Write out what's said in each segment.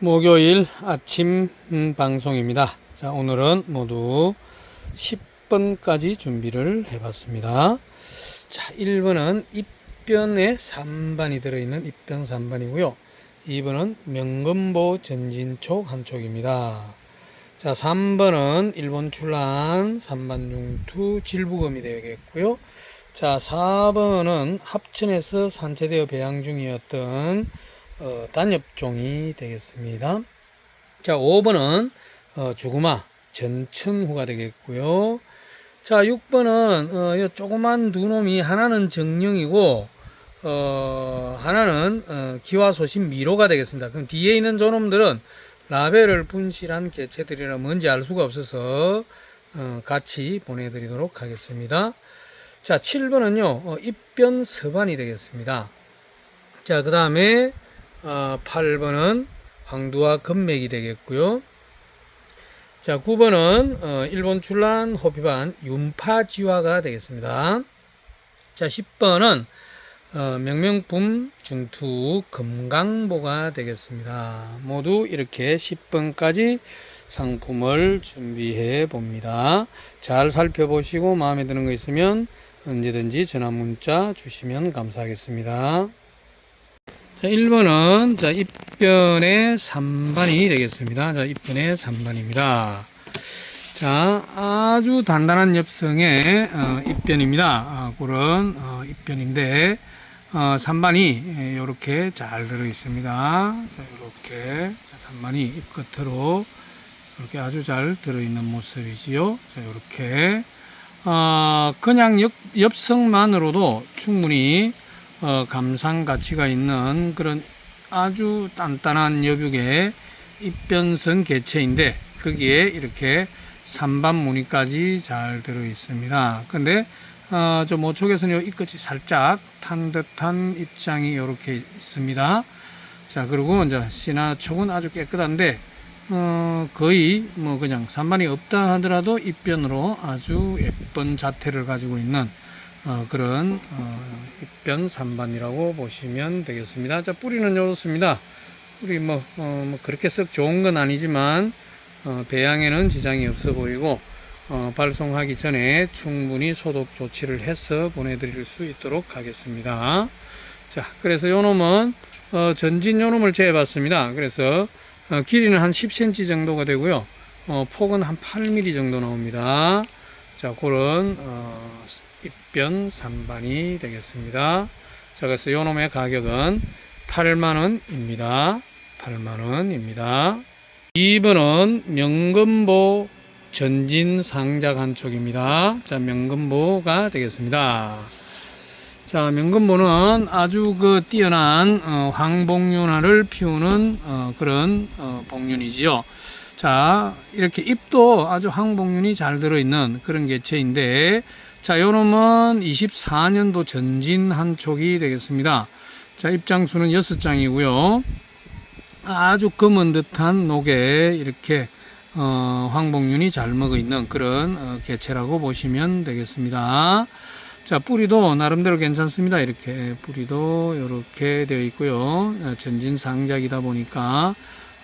목요일 아침 음, 방송입니다. 자, 오늘은 모두 10번까지 준비를 해봤습니다. 자, 1번은 입변에 3반이 들어있는 입변 3반이고요. 2번은 명금보 전진촉 한 촉입니다. 자, 3번은 일본 출란 3반 중투 질부검이 되겠고요. 자, 4번은 합천에서 산채되어 배양 중이었던 어, 단엽종이 되겠습니다. 자, 5번은 어, 주구마 전천후가 되겠고요. 자, 6번은 어, 요 조그만 두 놈이 하나는 정령이고 어, 하나는 어, 기와 소신 미로가 되겠습니다. 그럼 뒤에 있는 저놈들은 라벨을 분실한 개체들이라 뭔지 알 수가 없어서 어, 같이 보내드리도록 하겠습니다. 자, 7번은요, 어, 입변 서반이 되겠습니다. 자, 그 다음에 어, 8번은 황두와 금맥이 되겠고요. 자, 9번은 어, 일본 출란 호피반 윤파지화가 되겠습니다. 자, 10번은 어, 명명품 중투 금강보가 되겠습니다. 모두 이렇게 10번까지 상품을 준비해 봅니다. 잘 살펴보시고 마음에 드는 거 있으면 언제든지 전화 문자 주시면 감사하겠습니다. 자, 1번은 자, 입변의 3반이 되겠습니다. 자, 입변의 3반입니다. 자, 아주 단단한 엽성의 어, 입변입니다. 아, 그런 어, 입변인데 어, 3반이 이렇게 잘 들어 있습니다. 자, 이렇게 자, 3반이 입 끝으로 이렇게 아주 잘 들어 있는 모습이지요. 자, 이렇게 어, 그냥 엽, 엽성만으로도 충분히 어, 감상 가치가 있는 그런 아주 단단한 여백의 입변성 개체인데 거기에 이렇게 삼반 무늬까지 잘 들어 있습니다. 근데 어, 저 모촉에서는 이 끝이 살짝 탄 듯한 입장이 이렇게 있습니다. 자 그리고 이제 신화촉은 아주 깨끗한데 어, 거의 뭐 그냥 산반이 없다 하더라도 입변으로 아주 예쁜 자태를 가지고 있는 어, 그런 어, 입변 산반이라고 보시면 되겠습니다. 자 뿌리는 이렇습니다. 뿌리 뭐, 어, 뭐 그렇게 썩 좋은 건 아니지만 어, 배양에는 지장이 없어 보이고 어, 발송하기 전에 충분히 소독 조치를 해서 보내드릴 수 있도록 하겠습니다. 자 그래서 요 놈은 어, 전진 요 놈을 재봤습니다. 그래서 어, 길이는 한 10cm 정도가 되고요. 어, 폭은 한 8mm 정도 나옵니다. 자, 그런 어, 입변 3반이 되겠습니다. 자, 그래서 요 놈의 가격은 8만원입니다. 8만원입니다. 2번은 명금보 전진 상작 한 촉입니다. 자, 명금보가 되겠습니다. 자, 명금보는 아주 그 뛰어난 어, 황복륜화를 피우는 어, 그런 어, 복륜이지요. 자, 이렇게 잎도 아주 황복륜이 잘 들어있는 그런 개체인데, 자, 요 놈은 24년도 전진 한 촉이 되겠습니다. 자, 입장수는 6장이고요. 아주 검은 듯한 녹에 이렇게 어, 황복륜이 잘 먹어 있는 그런 어, 개체라고 보시면 되겠습니다. 자, 뿌리도 나름대로 괜찮습니다. 이렇게 뿌리도 이렇게 되어 있고요. 어, 전진 상작이다 보니까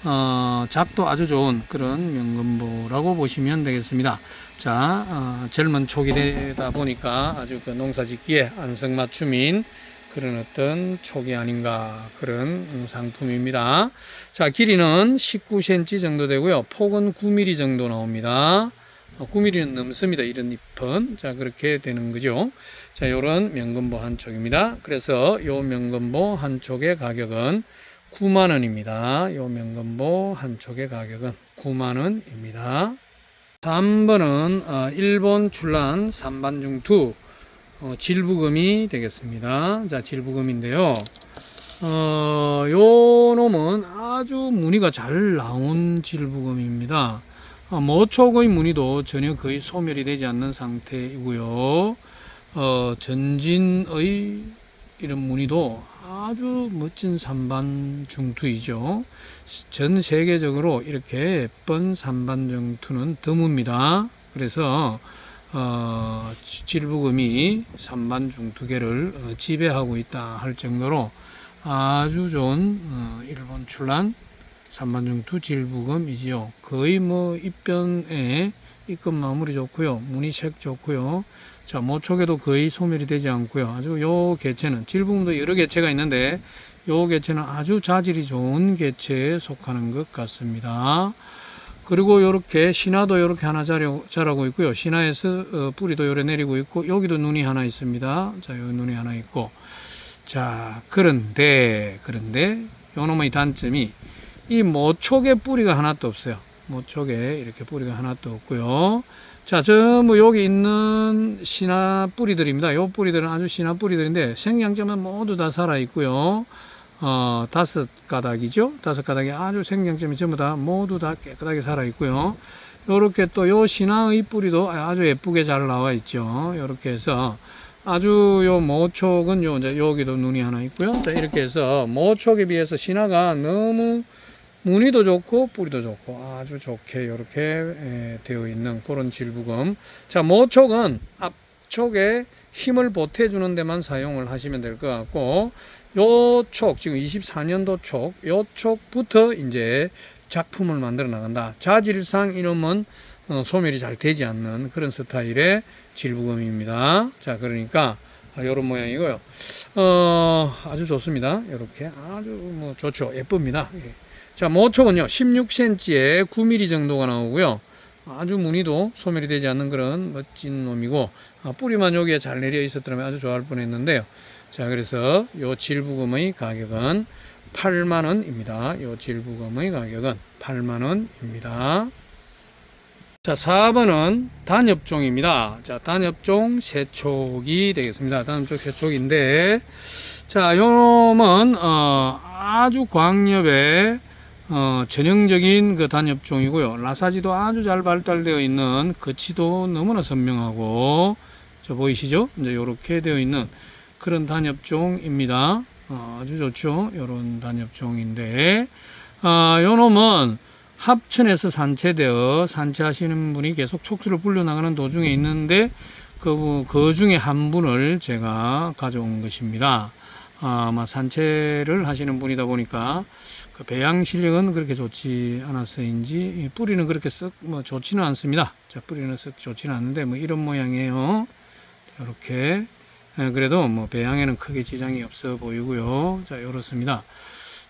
어, 작도 아주 좋은 그런 명금보라고 보시면 되겠습니다. 자, 어, 젊은 촉이 되다 보니까 아주 그 농사 짓기에 안성맞춤인 그런 어떤 촉이 아닌가 그런 음, 상품입니다. 자, 길이는 19cm 정도 되고요. 폭은 9mm 정도 나옵니다. 9mm는 넘습니다. 이런 잎은. 자, 그렇게 되는 거죠. 자, 요런 명금보 한 촉입니다. 그래서 요 명금보 한 촉의 가격은 9만원입니다. 요 명금보 한 촉의 가격은 9만원입니다. 3번은 어, 일본 출란 3반 중투 어, 질부금이 되겠습니다. 자, 질부금인데요. 어, 요 놈은 아주 무늬가 잘 나온 질부금입니다. 어, 모촉의 무늬도 전혀 거의 소멸이 되지 않는 상태이고요. 어, 전진의 이런 무늬도 아주 멋진 산반 중투이죠. 전 세계적으로 이렇게 예쁜 산반 중투는 드뭅니다. 그래서 어, 지- 질부금이 산반중 두 개를 어, 지배하고 있다 할 정도로 아주 좋은 어, 일본 출란 산반중 두 질부금이지요. 거의 뭐 입변에 입금 마무리 좋고요. 무늬색 좋고요. 자, 모촉에도 거의 소멸이 되지 않고요. 아주 요 개체는 질부금도 여러 개체가 있는데 요 개체는 아주 자질이 좋은 개체에 속하는 것 같습니다. 그리고 요렇게 신화도 요렇게 하나 자라- 자라고 있고요. 신화에서 어, 뿌리도 요래 내리고 있고 여기도 눈이 하나 있습니다. 자, 여기 눈이 하나 있고 자, 그런데 그런데 요 놈의 단점이 이 모촉에 뿌리가 하나도 없어요. 모촉에 이렇게 뿌리가 하나도 없고요. 자, 전부 여기 있는 신화 뿌리들입니다. 요 뿌리들은 아주 신화 뿌리들인데 생양점은 모두 다 살아 있고요. 어, 다섯 가닥이죠. 다섯 가닥이 아주 생양점이 전부 다 모두 다 깨끗하게 살아 있고요. 요렇게 또 요 신화의 뿌리도 아주 예쁘게 잘 나와 있죠. 요렇게 해서 아주 요 모촉은 요 이제 여기도 눈이 하나 있고요. 자, 이렇게 해서 모촉에 비해서 신화가 너무 무늬도 좋고 뿌리도 좋고 아주 좋게 이렇게 되어 있는 그런 질부금. 자, 모촉은 앞쪽에 힘을 보태주는 데만 사용을 하시면 될 것 같고 요 촉, 지금 24년도 촉, 요 촉부터 이제 작품을 만들어 나간다. 자질상 이놈은 어, 소멸이 잘 되지 않는 그런 스타일의 질부금입니다. 자, 그러니까 이런 모양이고요. 어, 아주 좋습니다. 이렇게 아주 뭐 좋죠. 예쁩니다. 예. 자, 모촉은요, 16cm에 9mm 정도가 나오고요. 아주 무늬도 소멸이 되지 않는 그런 멋진 놈이고, 아, 뿌리만 여기에 잘 내려 있었더라면 아주 좋아할 뻔 했는데요. 자, 그래서 요 질부금의 가격은 8만원입니다. 요 질부금의 가격은 8만원입니다. 자, 4번은 단엽종입니다. 자, 단엽종 세촉이 되겠습니다. 단엽종 세촉인데, 자, 요 놈은, 어, 아주 광엽의, 어, 전형적인 그 단엽종이고요. 라사지도 아주 잘 발달되어 있는 거치도 너무나 선명하고, 저 보이시죠? 이제 요렇게 되어 있는 그런 단엽종입니다. 어, 아주 좋죠. 요런 단엽종인데, 아, 요 놈은 합천에서 산채되어 산채하시는 분이 계속 촉수를 불려나가는 도중에 있는데 그, 그 중에 한 분을 제가 가져온 것입니다. 아, 아마 산채를 하시는 분이다 보니까 그 배양 실력은 그렇게 좋지 않아서인지 이 뿌리는 그렇게 썩 뭐 좋지는 않습니다. 자, 뿌리는 썩 좋지는 않는데 뭐 이런 모양이에요. 이렇게 예, 그래도 뭐 배양에는 크게 지장이 없어 보이고요. 자, 이렇습니다.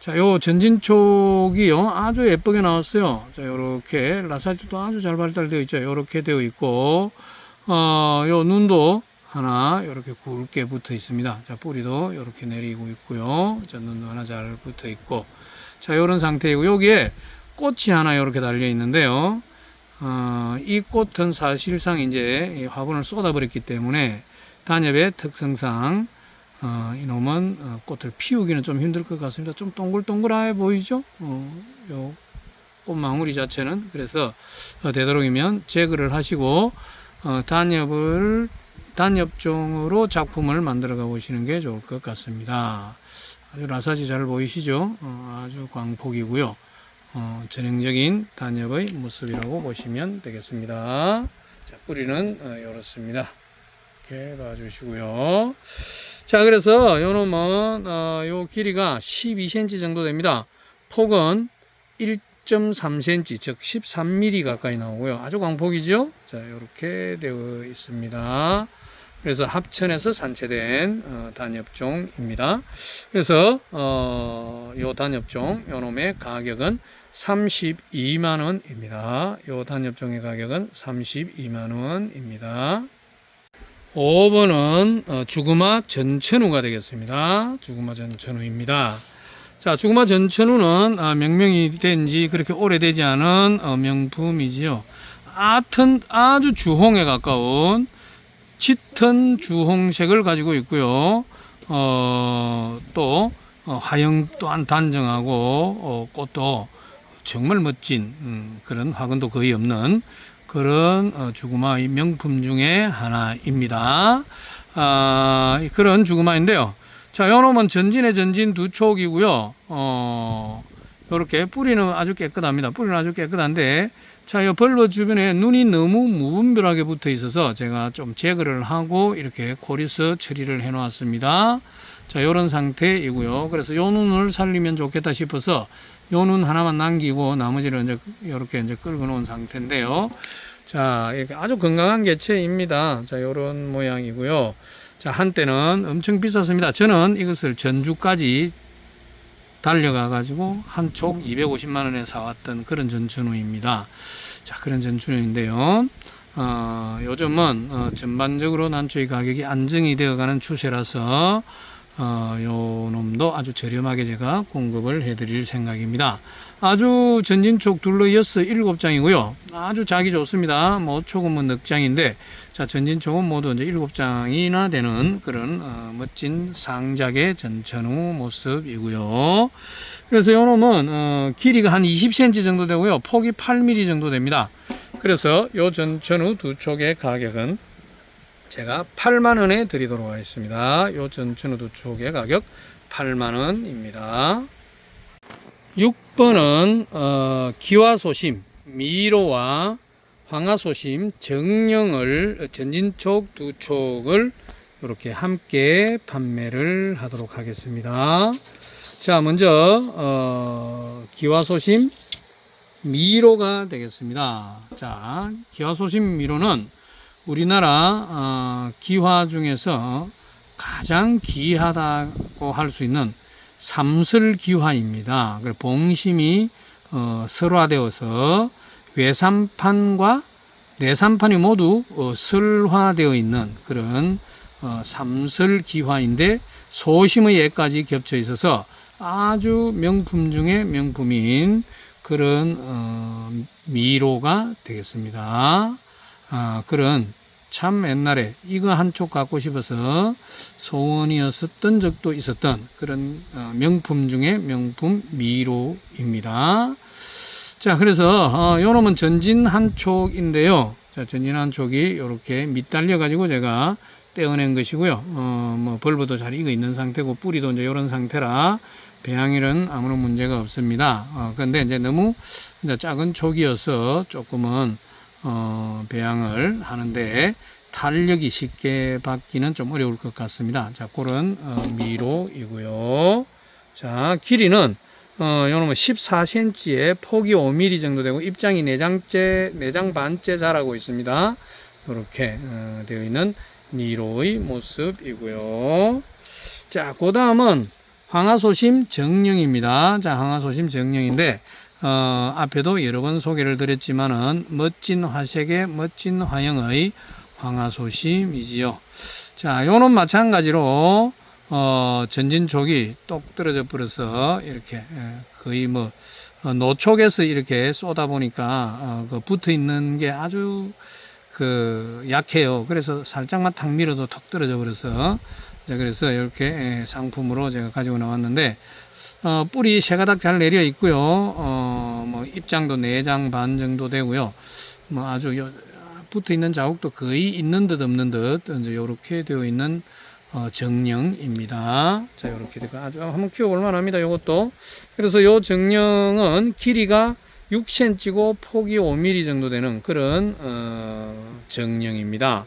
자, 요 전진촉이요. 아주 예쁘게 나왔어요. 자, 요렇게 라사지도 아주 잘 발달되어 있죠. 요렇게 되어 있고 어, 요 눈도 하나 요렇게 굵게 붙어 있습니다. 자, 뿌리도 요렇게 내리고 있고요. 자, 눈도 하나 잘 붙어 있고 자, 요런 상태이고 여기에 꽃이 하나 요렇게 달려 있는데요. 어, 이 꽃은 사실상 이제 이 화분을 쏟아버렸기 때문에 단엽의 특성상 어, 이놈은 어, 꽃을 피우기는 좀 힘들 것 같습니다. 좀 동글동글해 보이죠? 어, 요 꽃망울이 자체는 그래서 어, 되도록이면 제거를 하시고 어, 단엽을 단엽종으로 작품을 만들어 가 보시는 게 좋을 것 같습니다. 아주 라사지 잘 보이시죠? 어, 아주 광폭이고요. 어, 전형적인 단엽의 모습이라고 보시면 되겠습니다. 자, 뿌리는 어, 이렇습니다. 이렇게 봐주시고요. 자, 그래서 요 놈은 어, 요 길이가 12cm 정도 됩니다. 폭은 1.3cm, 즉 13mm 가까이 나오고요. 아주 광폭이죠? 자, 이렇게 되어 있습니다. 그래서 합천에서 산채된 어, 단엽종입니다. 그래서 어, 요 단엽종 요 놈의 가격은 32만 원입니다. 요 단엽종의 가격은 32만 원입니다. 5번은 어, 주구마 전천후가 되겠습니다. 주구마 전천후입니다. 자, 주구마 전천후는 아, 명명이 된 지 그렇게 오래되지 않은 어, 명품이지요. 아튼 아주 주홍에 가까운 짙은 주홍색을 가지고 있고요. 어, 또 어, 화형 또한 단정하고 어, 꽃도 정말 멋진 음, 그런 화근도 거의 없는 그런 어, 주구마의 명품 중에 하나입니다. 아, 그런 주구마인데요. 자, 요놈은 전진의 전진 두 촉이고요. 어, 요렇게 뿌리는 아주 깨끗합니다. 뿌리는 아주 깨끗한데 자, 이 벌버 주변에 눈이 너무 무분별하게 붙어 있어서 제가 좀 제거를 하고 이렇게 코리스 처리를 해 놓았습니다. 자, 요런 상태이고요. 그래서 요 눈을 살리면 좋겠다 싶어서 요 눈 하나만 남기고 나머지를 이제 이렇게 이제 끌고 놓은 상태인데요. 자, 이렇게 아주 건강한 개체입니다. 자, 요런 모양이고요. 자, 한때는 엄청 비쌌습니다. 저는 이것을 전주까지 달려가 가지고 한촉 250만 원에 사왔던 그런 전춘우입니다. 자, 그런 전춘우인데요. 어, 요즘은 어, 전반적으로 난초의 가격이 안정이 되어가는 추세라서 어, 요 놈도 아주 저렴하게 제가 공급을 해드릴 생각입니다. 아주 전진촉 둘러 이어서 일곱 장이고요. 아주 자기 좋습니다. 뭐 초금은 넉 장인데, 자 전진촉은 모두 이제 일곱 장이나 되는 그런 어, 멋진 상작의 전천후 모습이고요. 그래서 요 놈은 어, 길이가 한 20cm 정도 되고요. 폭이 8mm 정도 됩니다. 그래서 요 전천후 두 촉의 가격은 제가 8만 원에 드리도록 하겠습니다. 요 전춘우 두 촉의 가격 8만 원입니다. 6번은 어, 기와소심, 미로와 황화소심, 정령을 전진촉 두 촉을 이렇게 함께 판매를 하도록 하겠습니다. 자, 먼저 어, 기와소심 미로가 되겠습니다. 자, 기와소심 미로는 우리나라 어, 기화 중에서 가장 귀하다고 할 수 있는 삼설 기화입니다. 그래서 봉심이 어, 설화되어서 외삼판과 내삼판이 모두 어, 설화되어 있는 그런 어, 삼설 기화인데 소심의 예까지 겹쳐 있어서 아주 명품 중에 명품인 그런 어, 미로가 되겠습니다. 아, 그런 참 옛날에 이거 한쪽 갖고 싶어서 소원이었었던 적도 있었던 그런 어, 명품 중에 명품 미로입니다. 자, 그래서 어, 요놈은 전진 한 촉인데요. 자, 전진 한 촉이 이렇게 밑달려 가지고 제가 떼어낸 것이고요. 어, 뭐 벌브도 잘 익어 있는 상태고 뿌리도 이제 이런 상태라 배양일은 아무런 문제가 없습니다. 어, 근데 이제 너무 이제 작은 촉이어서 조금은 어, 배양을 하는데 탄력이 쉽게 받기는 좀 어려울 것 같습니다. 자, 그런 어, 미로이고요. 자, 길이는 어, 요놈은 14cm에 폭이 5mm 정도 되고 입장이 4장째, 4장 반째 자라고 있습니다. 이렇게 어, 되어 있는 미로의 모습이고요. 자, 그 다음은 황화소심 정령입니다. 자, 황화소심 정령인데 어, 앞에도 여러 번 소개를 드렸지만은 멋진 화색의 멋진 화형의 황화소심이지요. 자, 요는 마찬가지로 어, 전진촉이 똑 떨어져 버려서 이렇게 예, 거의 뭐 어, 노촉에서 이렇게 쏘다 보니까 어, 그 붙어 있는 게 아주 그 약해요. 그래서 살짝만 탁 밀어도 톡 떨어져 버려서 자, 그래서 이렇게 예, 상품으로 제가 가지고 나왔는데 어, 뿌리 세 가닥 잘 내려 있고요. 어, 뭐 입장도 네 장 반 정도 되고요. 뭐 아주 요, 붙어 있는 자국도 거의 있는 듯 없는 듯 이제 이렇게 되어 있는 어, 정령입니다. 자, 이렇게 되고 아주 한번 키워 볼 만합니다. 이것도 그래서 요 정령은 길이가 6cm고 폭이 5mm 정도 되는 그런 어, 정령입니다.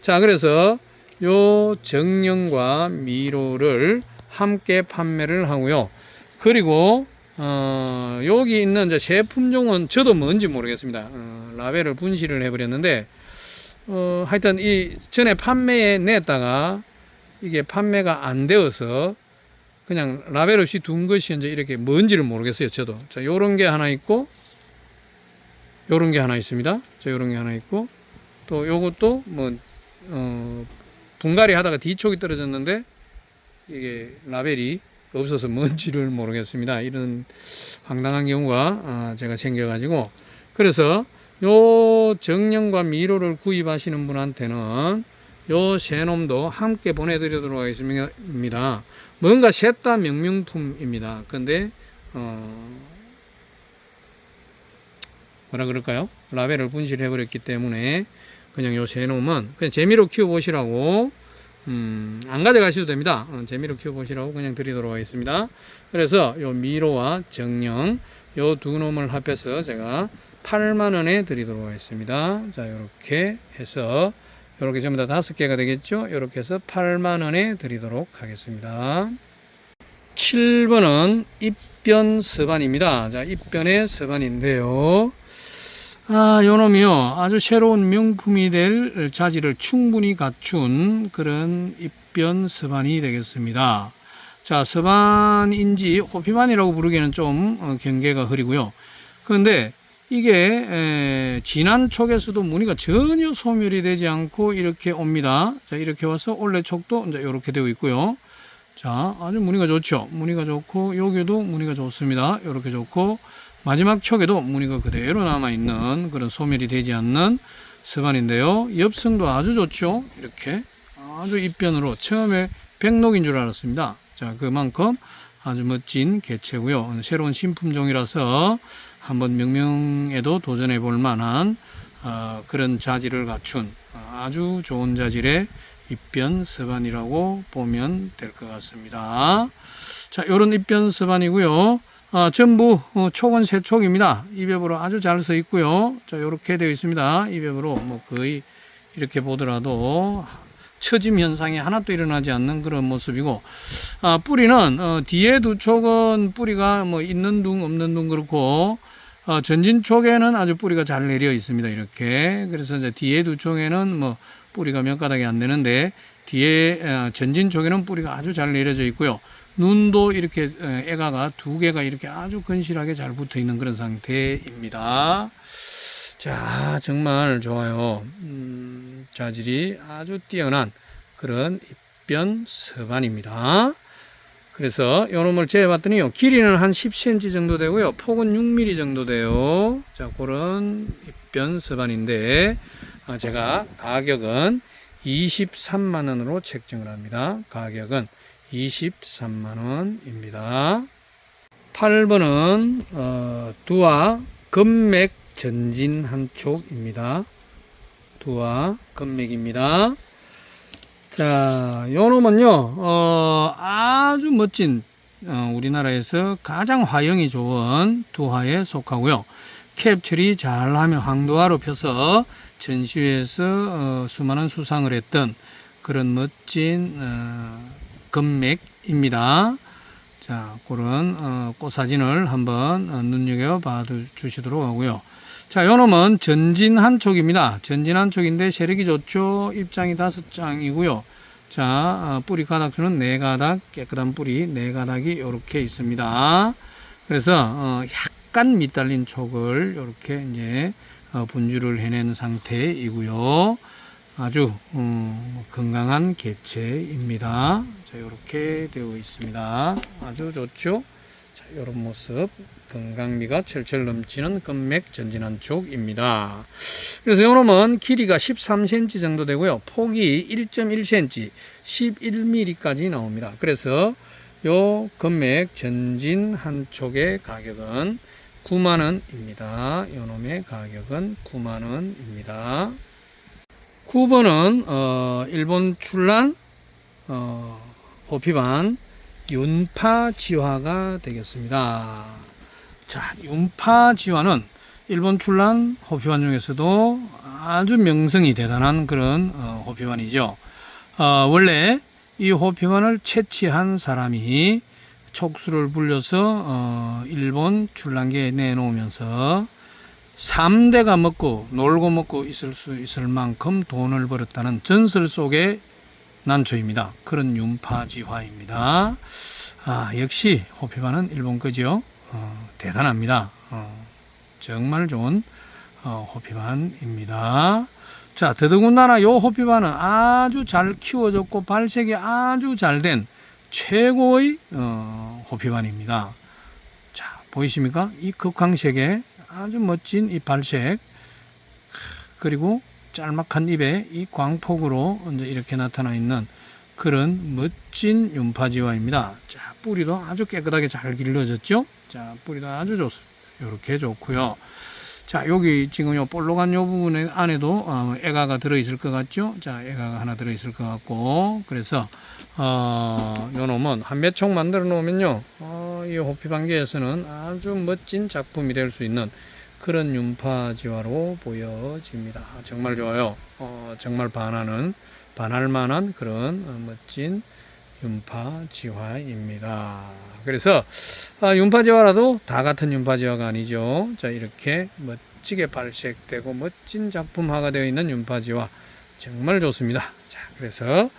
자, 그래서 요 정령과 미로를 함께 판매를 하고요. 그리고 어, 여기 있는 이제 새 품종은 저도 뭔지 모르겠습니다. 어, 라벨을 분실을 해버렸는데 어, 하여튼 이 전에 판매에 냈다가 이게 판매가 안 되어서 그냥 라벨 없이 둔 것이 이제 이렇게 뭔지를 모르겠어요. 저도. 자, 요런 게 하나 있고 요런 게 하나 있습니다. 자, 요런 게 하나 있고 또 요것도 뭐 어, 분갈이 하다가 뒤쪽이 떨어졌는데 이게 라벨이 없어서 뭔지를 모르겠습니다. 이런 황당한 경우가 아, 제가 생겨가지고 그래서 요 정령과 미로를 구입하시는 분한테는 요 세 놈도 함께 보내드리도록 하겠습니다. 뭔가 셋 다 명명품입니다. 근데 어 뭐라 그럴까요? 라벨을 분실해 버렸기 때문에 그냥 요세 놈은 그냥 재미로 키워 보시라고 음, 안 가져가셔도 됩니다. 어, 재미로 키워보시라고 그냥 드리도록 하겠습니다. 그래서 요 미로와 정령 요 두 놈을 합해서 제가 8만 원에 드리도록 하겠습니다. 자, 이렇게 해서 이렇게 전부 다 다섯 개가 되겠죠? 이렇게 해서 8만 원에 드리도록 하겠습니다. 7번은 입변 서반입니다. 자, 입변의 서반인데요. 아, 요놈이요. 아주 새로운 명품이 될 자질을 충분히 갖춘 그런 입변 서반이 되겠습니다. 자, 서반인지 호피반이라고 부르기에는 좀 어, 경계가 흐리고요. 그런데 이게 에, 지난 촉에서도 무늬가 전혀 소멸이 되지 않고 이렇게 옵니다. 자, 이렇게 와서 올레 촉도 이제 이렇게 되어 있고요. 자, 아주 무늬가 좋죠. 무늬가 좋고 여기도 무늬가 좋습니다. 이렇게 좋고 마지막 촉에도 무늬가 그대로 남아 있는 그런 소멸이 되지 않는 서반인데요. 엽성도 아주 좋죠. 이렇게 아주 입변으로 처음에 백록인 줄 알았습니다. 자, 그만큼 아주 멋진 개체고요. 새로운 신품종이라서 한번 명명에도 도전해 볼 만한 어, 그런 자질을 갖춘 아주 좋은 자질의 입변 서반이라고 보면 될 것 같습니다. 자, 요런 입변 서반이고요. 아, 전부 어, 촉은 세 촉입니다. 이벽으로 아주 잘 써 있고요. 자, 요렇게 되어 있습니다. 이벽으로 뭐 거의 이렇게 보더라도 처짐 현상이 하나도 일어나지 않는 그런 모습이고 아, 뿌리는 어, 뒤에 두 촉은 뿌리가 뭐 있는 둥 없는 둥 그렇고 어, 전진 쪽에는 아주 뿌리가 잘 내려 있습니다. 이렇게 그래서 이제 뒤에 두 촉에는 뭐 뿌리가 몇 가닥이 안 되는데 뒤에 어, 전진 쪽에는 뿌리가 아주 잘 내려져 있고요. 눈도 이렇게 어, 애가가 두 개가 이렇게 아주 건실하게 잘 붙어 있는 그런 상태입니다. 자, 정말 좋아요. 음, 자질이 아주 뛰어난 그런 입변 서반입니다. 그래서 요놈을 재봤더니요. 길이는 한 10cm 정도 되고요. 폭은 6mm 정도 돼요. 자, 그런 입변 서반인데 아, 제가 가격은 23만 원으로 책정을 합니다. 가격은 23만 원입니다. 8번은 어, 두화 금맥 전진 한촉입니다. 두화 금맥입니다. 자, 요 놈은요, 어, 아주 멋진, 어, 우리나라에서 가장 화형이 좋은 두화에 속하고요. 캡처리 잘하면 황도화로 펴서 전시회에서 어, 수많은 수상을 했던 그런 멋진 어, 금맥입니다. 자, 그런 어, 꽃 사진을 한번 어, 눈여겨 봐 주시도록 하고요. 자, 요 놈은 전진 한촉입니다. 전진 한촉인데 세력이 좋죠. 입장이 다섯 장이고요. 자, 어, 뿌리 가닥 수는 네 가닥, 깨끗한 뿌리 네 가닥이 이렇게 있습니다. 그래서 어, 약간 밑달린 촉을 이렇게 이제 어, 분주를 해낸 상태이고요. 아주 음, 건강한 개체입니다. 자, 이렇게 되어 있습니다. 아주 좋죠. 자, 이런 모습 건강미가 철철 넘치는 금맥 전진한 쪽입니다. 그래서 요놈은 길이가 13cm 정도 되고요. 폭이 1.1cm, 11mm까지 나옵니다. 그래서 요 금맥 전진 한 촉의 가격은 9만원입니다. 요놈의 가격은 9만원입니다. 9번은 어, 일본 출란 어, 호피반 윤파지화가 되겠습니다. 자, 윤파지화는 일본 출란 호피반 중에서도 아주 명성이 대단한 그런 어, 호피반이죠. 어, 원래 이 호피반을 채취한 사람이 촉수를 불려서 어, 일본 출란계에 내놓으면서 3대가 먹고 놀고 먹고 있을 수 있을 만큼 돈을 벌었다는 전설 속의 난초입니다. 그런 윤파지화입니다. 아, 역시 호피반은 일본 거지요. 어, 대단합니다. 어, 정말 좋은 어, 호피반입니다. 자, 더더군다나 요 호피반은 아주 잘 키워졌고 발색이 아주 잘 된 최고의 어, 호피반입니다. 자, 보이십니까? 이 극황색의 아주 멋진 이 발색 그리고 짤막한 입에 이 광폭으로 이제 이렇게 나타나 있는 그런 멋진 윤파지화입니다. 자, 뿌리도 아주 깨끗하게 잘 길러졌죠? 자, 뿌리도 아주 좋습니다. 이렇게 좋고요. 자, 여기 지금 요 볼록한 요 부분 안에도 어, 애가가 들어 있을 것 같죠? 자, 애가가 하나 들어 있을 것 같고, 그래서 어, 요 놈은 한 몇 총 만들어 놓으면요, 어, 이 호피반개에서는 아주 멋진 작품이 될 수 있는 그런 윤파지화로 보여집니다. 정말 좋아요. 어, 정말 반하는 반할 만한 그런 어, 멋진 윤파지화입니다. 그래서 아, 윤파지화라도 다 같은 윤파지화가 아니죠. 자 이렇게 멋지게 발색되고 멋진 작품화가 되어 있는 윤파지화 정말 좋습니다. 자 그래서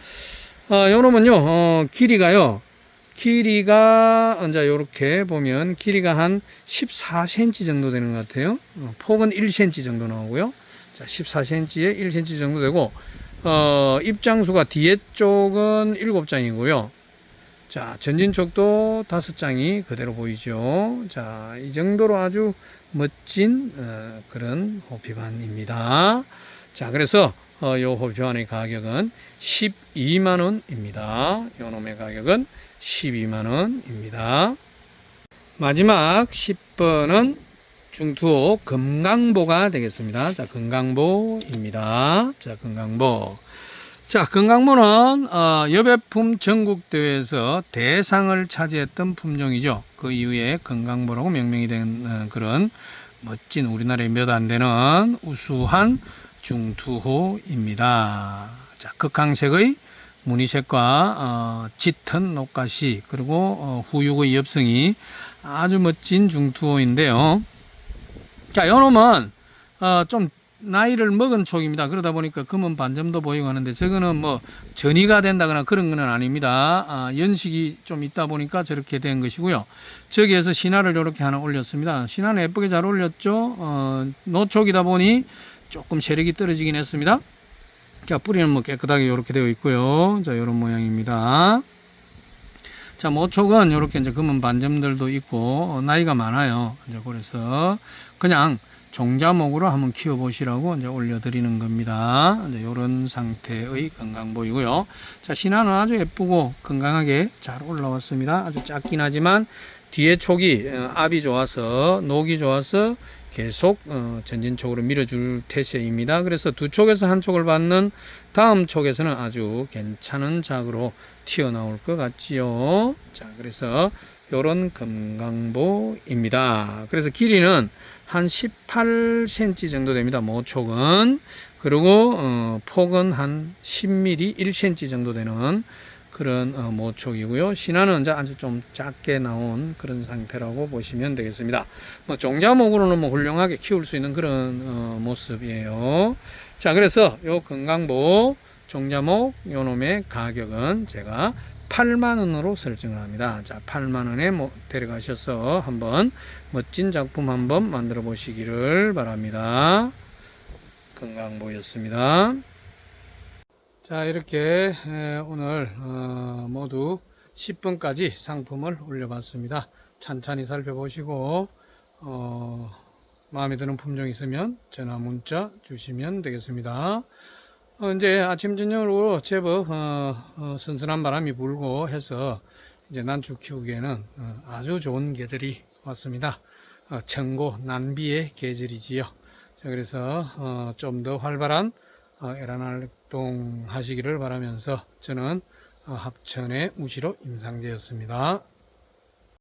어, 요놈은요 어, 길이가요 길이가 이제 이렇게 보면 길이가 한 14cm 정도 되는 것 같아요. 어, 폭은 1cm 정도 나오고요. 자, 14cm에 1cm 정도 되고 어, 입장수가 뒤에 쪽은 7장이고요. 자, 전진 쪽도 5장이 그대로 보이죠. 자, 이 정도로 아주 멋진 어, 그런 호피반입니다. 자, 그래서 어, 요 호피반의 가격은 12만 원입니다. 요 놈의 가격은 12만 원입니다. 마지막 10번은 중투호 금강보가 되겠습니다. 자, 금강보입니다. 자, 금강보. 자, 금강보는 어, 여배품 전국대회에서 대상을 차지했던 품종이죠. 그 이후에 금강보라고 명명이 된 어, 그런 멋진 우리나라에 몇 안 되는 우수한 중투호입니다. 자, 극강색의 무늬색과 어, 짙은 녹가시 그리고 어, 후육의 엽성이 아주 멋진 중투호인데요. 자, 요놈은 어, 좀 나이를 먹은 촉입니다. 그러다 보니까 금은 반점도 보이고 하는데 저거는 뭐 전이가 된다거나 그런 건 아닙니다. 아, 연식이 좀 있다 보니까 저렇게 된 것이고요. 저기에서 신화를 이렇게 하나 올렸습니다. 신화는 예쁘게 잘 올렸죠. 어, 노촉이다 보니 조금 세력이 떨어지긴 했습니다. 자, 뿌리는 뭐 깨끗하게 이렇게 되어 있고요. 자, 이런 모양입니다. 자, 모촉은 이렇게 이제 금은 반점들도 있고 어, 나이가 많아요. 이제 그래서 그냥 종자목으로 한번 키워 보시라고 이제 올려드리는 겁니다. 이제 이런 상태의 건강 보이고요. 자, 신화는 아주 예쁘고 건강하게 잘 올라왔습니다. 아주 작긴 하지만 뒤에 촉이 어, 압이 좋아서 녹이 좋아서 계속 어, 전진 쪽으로 밀어줄 태세입니다. 그래서 두 촉에서 한 촉을 받는 다음 촉에서는 아주 괜찮은 작으로 튀어나올 것 같지요. 자, 그래서 요런 금강보입니다. 그래서 길이는 한 18cm 정도 됩니다. 모촉은. 그리고 어, 폭은 한 10mm, 1cm 정도 되는 그런 어, 모촉이고요. 신화는 이제 아주 좀 작게 나온 그런 상태라고 보시면 되겠습니다. 뭐 종자목으로는 뭐 훌륭하게 키울 수 있는 그런 어, 모습이에요. 자, 그래서 요 건강보 종자목 요 놈의 가격은 제가 8만 원으로 설정을 합니다. 자, 8만 원에 뭐 데려가셔서 한번 멋진 작품 한번 만들어 보시기를 바랍니다. 건강보였습니다. 자, 이렇게 에, 오늘 어, 모두 10분까지 상품을 올려봤습니다. 찬찬히 살펴보시고 어, 마음에 드는 품종 있으면 전화 문자 주시면 되겠습니다. 어, 이제 아침 저녁으로 제법 어, 어, 선선한 바람이 불고 해서 이제 난주 키우기에는 어, 아주 좋은 계절이 왔습니다. 어, 청고 난비의 계절이지요. 자, 그래서 어, 좀 더 활발한 어, 활 동 하시기를 바라면서 저는 어, 합천의 우시로 임상재였습니다.